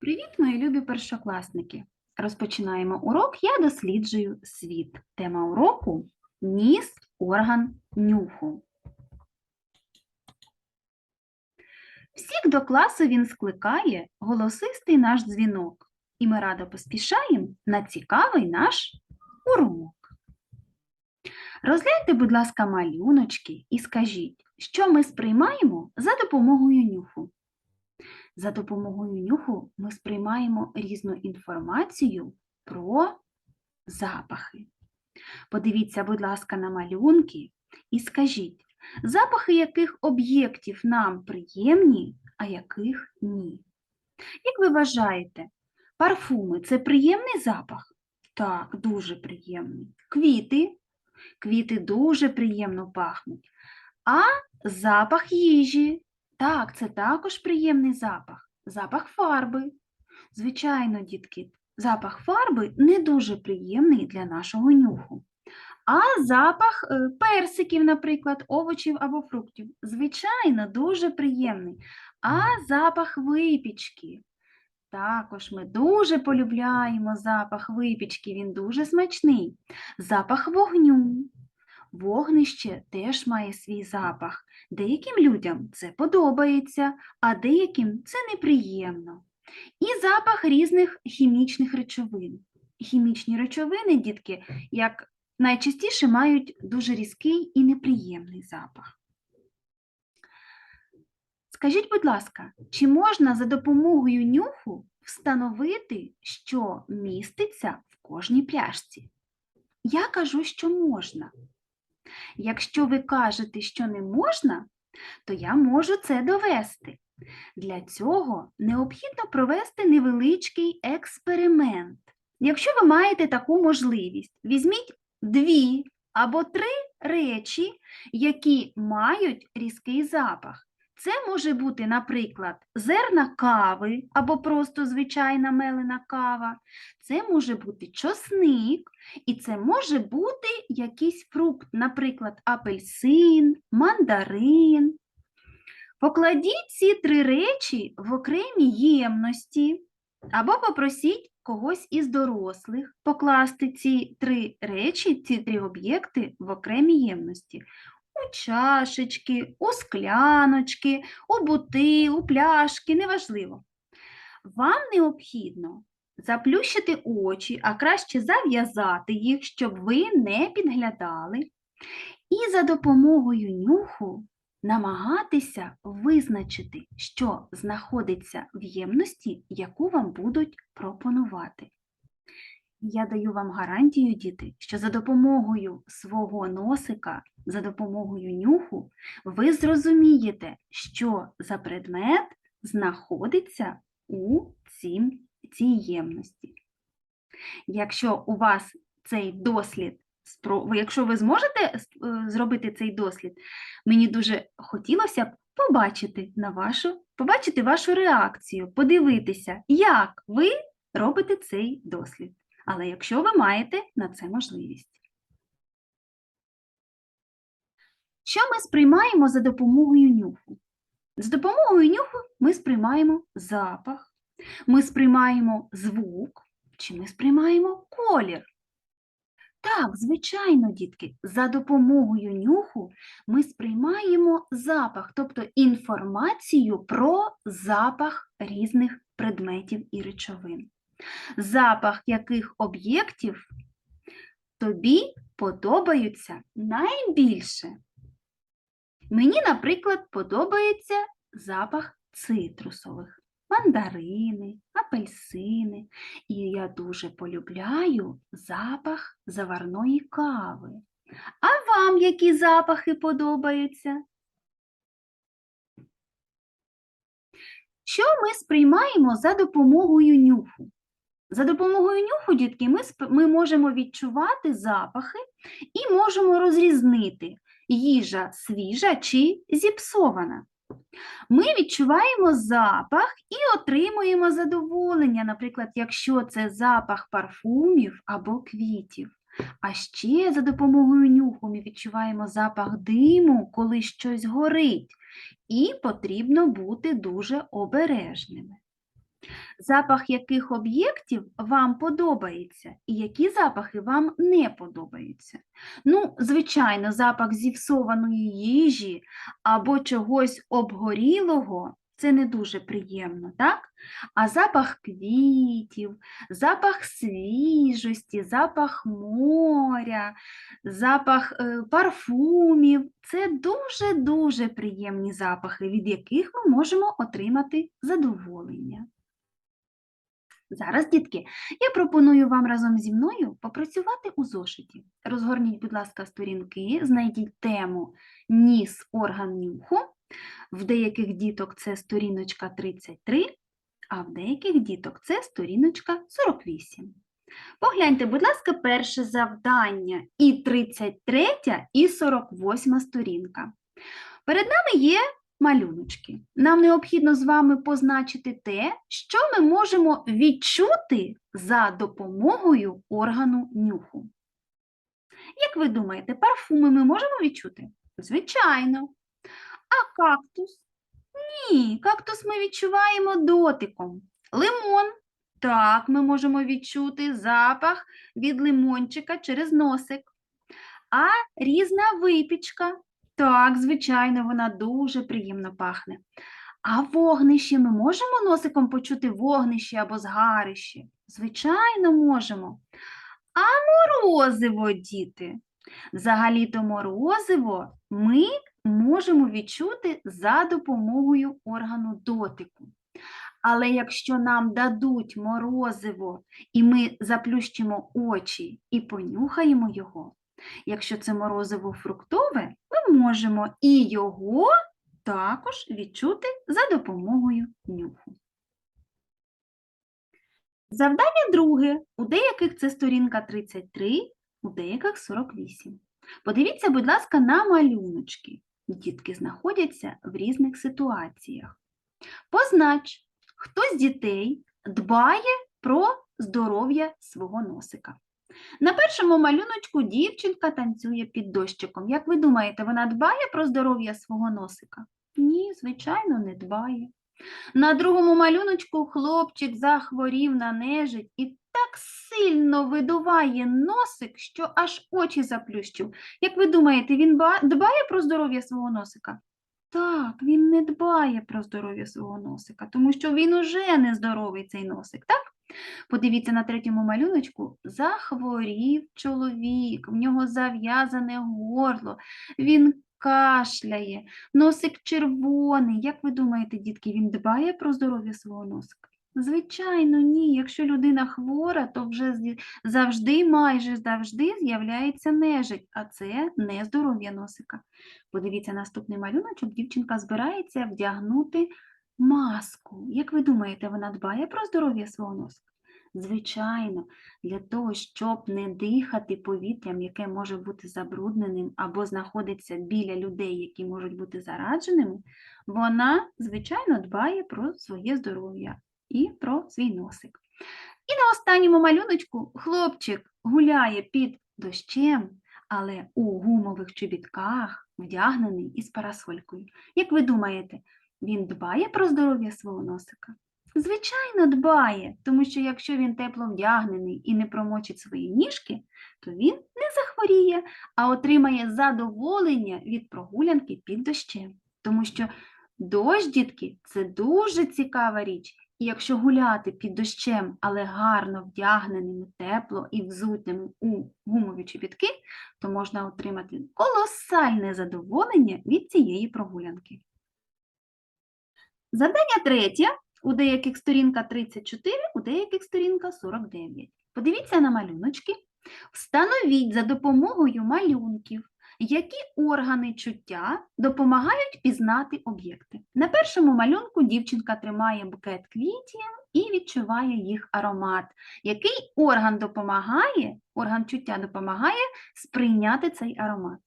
Привіт, мої любі першокласники! Розпочинаємо урок Я досліджую світ. Тема уроку ніс, орган нюху. Всіх до класу він скликає голосистий наш дзвінок, і ми радо поспішаємо на цікавий наш урок. Розгляньте, будь ласка, малюночки і скажіть, що ми сприймаємо за допомогою нюху. За допомогою нюху ми сприймаємо різну інформацію про запахи. Подивіться, будь ласка, на малюнки і скажіть, запахи яких об'єктів нам приємні, а яких ні. Як ви вважаєте, парфуми це приємний запах? Так, дуже приємний. Квіти. Квіти дуже приємно пахнуть. А запах їжі так, це також приємний запах. Запах фарби. Звичайно, дітки, запах фарби не дуже приємний для нашого нюху. А запах е, персиків, наприклад, овочів або фруктів, звичайно, дуже приємний. А запах випічки. Також ми дуже полюбляємо запах випічки, він дуже смачний. Запах вогню. Вогнище теж має свій запах. Деяким людям це подобається, а деяким це неприємно. І запах різних хімічних речовин. Хімічні речовини, дітки, як найчастіше мають дуже різкий і неприємний запах. Скажіть, будь ласка, чи можна за допомогою нюху встановити, що міститься в кожній пляшці? Я кажу, що можна. Якщо ви кажете, що не можна, то я можу це довести. Для цього необхідно провести невеличкий експеримент. Якщо ви маєте таку можливість, візьміть дві або три речі, які мають різкий запах. Це може бути, наприклад, зерна кави або просто звичайна мелена кава. Це може бути чосник, і це може бути якийсь фрукт, наприклад, апельсин, мандарин. Покладіть ці три речі в окремі ємності або попросіть когось із дорослих покласти ці три речі, ці три об'єкти в окремі ємності у чашечки, у скляночки, у бутил, у пляшки, неважливо. Вам необхідно заплющити очі, а краще зав'язати їх, щоб ви не підглядали, і за допомогою нюху намагатися визначити, що знаходиться в ємності, яку вам будуть пропонувати. Я даю вам гарантію, діти, що за допомогою свого носика, за допомогою нюху, ви зрозумієте, що за предмет знаходиться у цім, цій ємності. Якщо у вас цей дослід, якщо ви зможете е, зробити цей дослід, мені дуже хотілося б побачити на вашу, побачити вашу реакцію, подивитися, як ви робите цей дослід але якщо ви маєте на це можливість. Що ми сприймаємо за допомогою нюху? За допомогою нюху ми сприймаємо запах, ми сприймаємо звук, чи ми сприймаємо колір. Так, звичайно, дітки, за допомогою нюху ми сприймаємо запах, тобто інформацію про запах різних предметів і речовин запах яких об'єктів тобі подобаються найбільше. Мені, наприклад, подобається запах цитрусових, мандарини, апельсини, і я дуже полюбляю запах заварної кави. А вам які запахи подобаються? Що ми сприймаємо за допомогою нюху? За допомогою нюху, дітки, ми, ми можемо відчувати запахи і можемо розрізнити їжа свіжа чи зіпсована. Ми відчуваємо запах і отримуємо задоволення, наприклад, якщо це запах парфумів або квітів. А ще за допомогою нюху ми відчуваємо запах диму, коли щось горить, і потрібно бути дуже обережними. Запах яких об'єктів вам подобається і які запахи вам не подобаються? Ну, звичайно, запах зіпсованої їжі або чогось обгорілого це не дуже приємно, так? А запах квітів, запах свіжості, запах моря, запах е, парфумів це дуже-дуже приємні запахи, від яких ми можемо отримати задоволення. Зараз, дітки, я пропоную вам разом зі мною попрацювати у зошиті. Розгорніть, будь ласка, сторінки, знайдіть тему ніс орган нюху. В деяких діток це сторіночка 33, а в деяких діток це сторіночка 48. Погляньте, будь ласка, перше завдання і 33, і 48 сторінка. Перед нами є малюночки. Нам необхідно з вами позначити те, що ми можемо відчути за допомогою органу нюху. Як ви думаєте, парфуми ми можемо відчути? Звичайно. А кактус? Ні, кактус ми відчуваємо дотиком. Лимон? Так, ми можемо відчути запах від лимончика через носик. А різна випічка? Так, звичайно, вона дуже приємно пахне. А вогнище ми можемо носиком почути вогнище або згарище? Звичайно, можемо. А морозиво, діти? Взагалі-то морозиво ми можемо відчути за допомогою органу дотику. Але якщо нам дадуть морозиво, і ми заплющимо очі і понюхаємо його, якщо це морозиво фруктове, можемо і його також відчути за допомогою нюху. Завдання друге. У деяких це сторінка 33, у деяких 48. Подивіться, будь ласка, на малюночки. Дітки знаходяться в різних ситуаціях. Познач, хто з дітей дбає про здоров'я свого носика. На першому малюночку дівчинка танцює під дощиком. Як ви думаєте, вона дбає про здоров'я свого носика? Ні, звичайно, не дбає. На другому малюночку хлопчик захворів на нежить і так сильно видуває носик, що аж очі заплющив. Як ви думаєте, він дбає про здоров'я свого носика? Так, він не дбає про здоров'я свого носика, тому що він уже нездоровий цей носик, так? Подивіться на третьому малюночку. Захворів чоловік, в нього зав'язане горло, він кашляє, носик червоний. Як ви думаєте, дітки, він дбає про здоров'я свого носика? Звичайно, ні. Якщо людина хвора, то вже завжди, майже завжди з'являється нежить, а це не здоров'я носика. Подивіться наступний малюночок, дівчинка збирається вдягнути маску. Як ви думаєте, вона дбає про здоров'я свого носика? Звичайно, для того, щоб не дихати повітрям, яке може бути забрудненим або знаходиться біля людей, які можуть бути зарадженими, вона, звичайно, дбає про своє здоров'я і про свій носик. І на останньому малюночку хлопчик гуляє під дощем, але у гумових чобітках, вдягнений із парасолькою. Як ви думаєте, він дбає про здоров'я свого носика? Звичайно, дбає, тому що якщо він тепло вдягнений і не промочить свої ніжки, то він не захворіє, а отримає задоволення від прогулянки під дощем. Тому що дощ, це дуже цікава річ. І якщо гуляти під дощем, але гарно вдягненими, тепло і взутими у гумові чобітки, то можна отримати колосальне задоволення від цієї прогулянки. Завдання третє. У деяких сторінка 34, у деяких сторінка 49. Подивіться на малюночки. Встановіть за допомогою малюнків, які органи чуття допомагають пізнати об'єкти. На першому малюнку дівчинка тримає букет квітів і відчуває їх аромат. Який орган допомагає, орган чуття допомагає сприйняти цей аромат?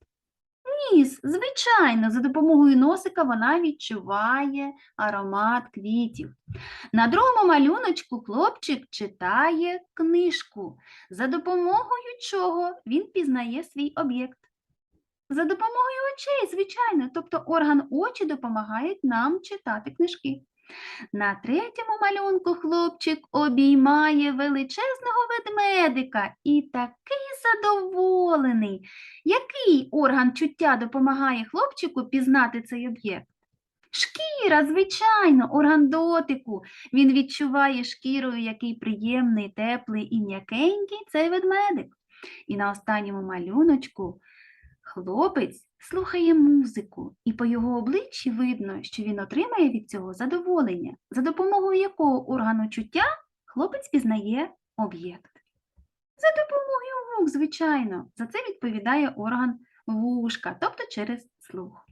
Ніс, звичайно, за допомогою носика вона відчуває аромат квітів. На другому малюночку хлопчик читає книжку, за допомогою чого він пізнає свій об'єкт. За допомогою очей, звичайно, тобто орган очі допомагають нам читати книжки. На третьому малюнку хлопчик обіймає величезного ведмедика і такий задоволений. Який орган чуття допомагає хлопчику пізнати цей об'єкт? Шкіра, звичайно, орган дотику. Він відчуває шкірою, який приємний, теплий і м'якенький цей ведмедик. І на останньому малюночку хлопець слухає музику, і по його обличчі видно, що він отримає від цього задоволення, за допомогою якого органу чуття хлопець пізнає об'єкт. За допомогою вух, звичайно, за це відповідає орган вушка, тобто через слух.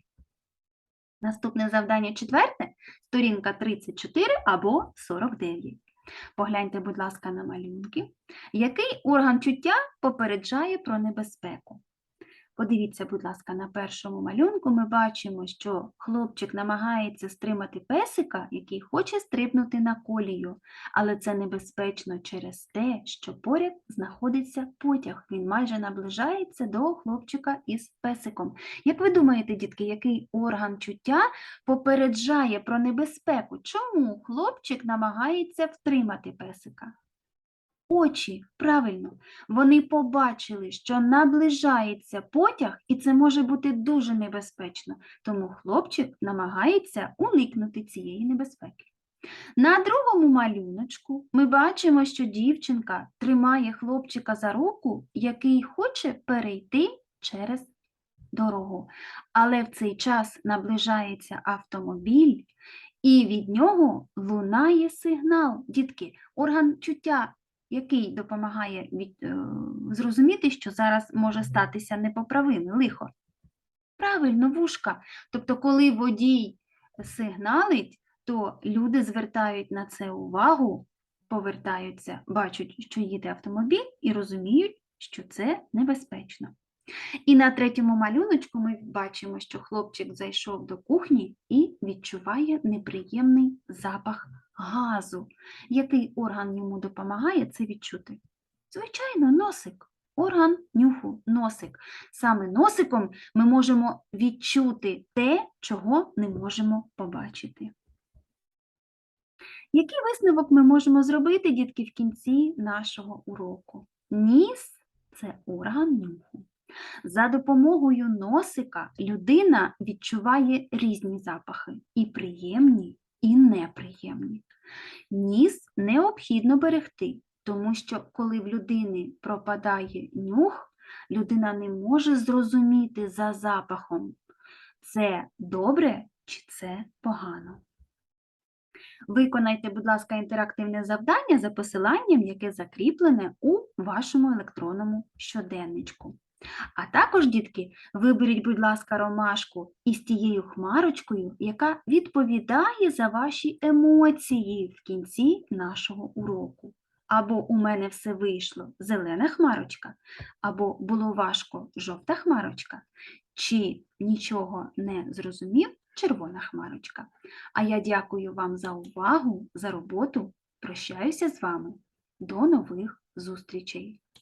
Наступне завдання четверте, сторінка 34 або 49. Погляньте, будь ласка, на малюнки. Який орган чуття попереджає про небезпеку? Подивіться, будь ласка, на першому малюнку ми бачимо, що хлопчик намагається стримати песика, який хоче стрибнути на колію, але це небезпечно через те, що поряд знаходиться потяг. Він майже наближається до хлопчика із песиком. Як ви думаєте, дітки, який орган чуття попереджає про небезпеку? Чому хлопчик намагається втримати песика? Очі, правильно, вони побачили, що наближається потяг, і це може бути дуже небезпечно, тому хлопчик намагається уникнути цієї небезпеки. На другому малюночку ми бачимо, що дівчинка тримає хлопчика за руку, який хоче перейти через дорогу. Але в цей час наближається автомобіль, і від нього лунає сигнал. Дітки, орган чуття який допомагає від, е, зрозуміти, що зараз може статися непоправиме лихо. Правильно, вушка. Тобто, коли водій сигналить, то люди звертають на це увагу, повертаються, бачать, що їде автомобіль, і розуміють, що це небезпечно. І на третьому малюночку ми бачимо, що хлопчик зайшов до кухні і відчуває неприємний запах газу. Який орган йому допомагає це відчути? Звичайно, носик. Орган нюху, носик. Саме носиком ми можемо відчути те, чого не можемо побачити. Який висновок ми можемо зробити, дітки, в кінці нашого уроку? Ніс це орган нюху. За допомогою носика людина відчуває різні запахи і приємні. Ніс необхідно берегти, тому що коли в людини пропадає нюх, людина не може зрозуміти за запахом, це добре чи це погано. Виконайте, будь ласка, інтерактивне завдання за посиланням, яке закріплене у вашому електронному щоденничку. А також, дітки, виберіть, будь ласка, ромашку із тією хмарочкою, яка відповідає за ваші емоції в кінці нашого уроку. Або у мене все вийшло зелена хмарочка, або було важко жовта хмарочка, чи нічого не зрозумів червона хмарочка. А я дякую вам за увагу, за роботу. Прощаюся з вами. До нових зустрічей!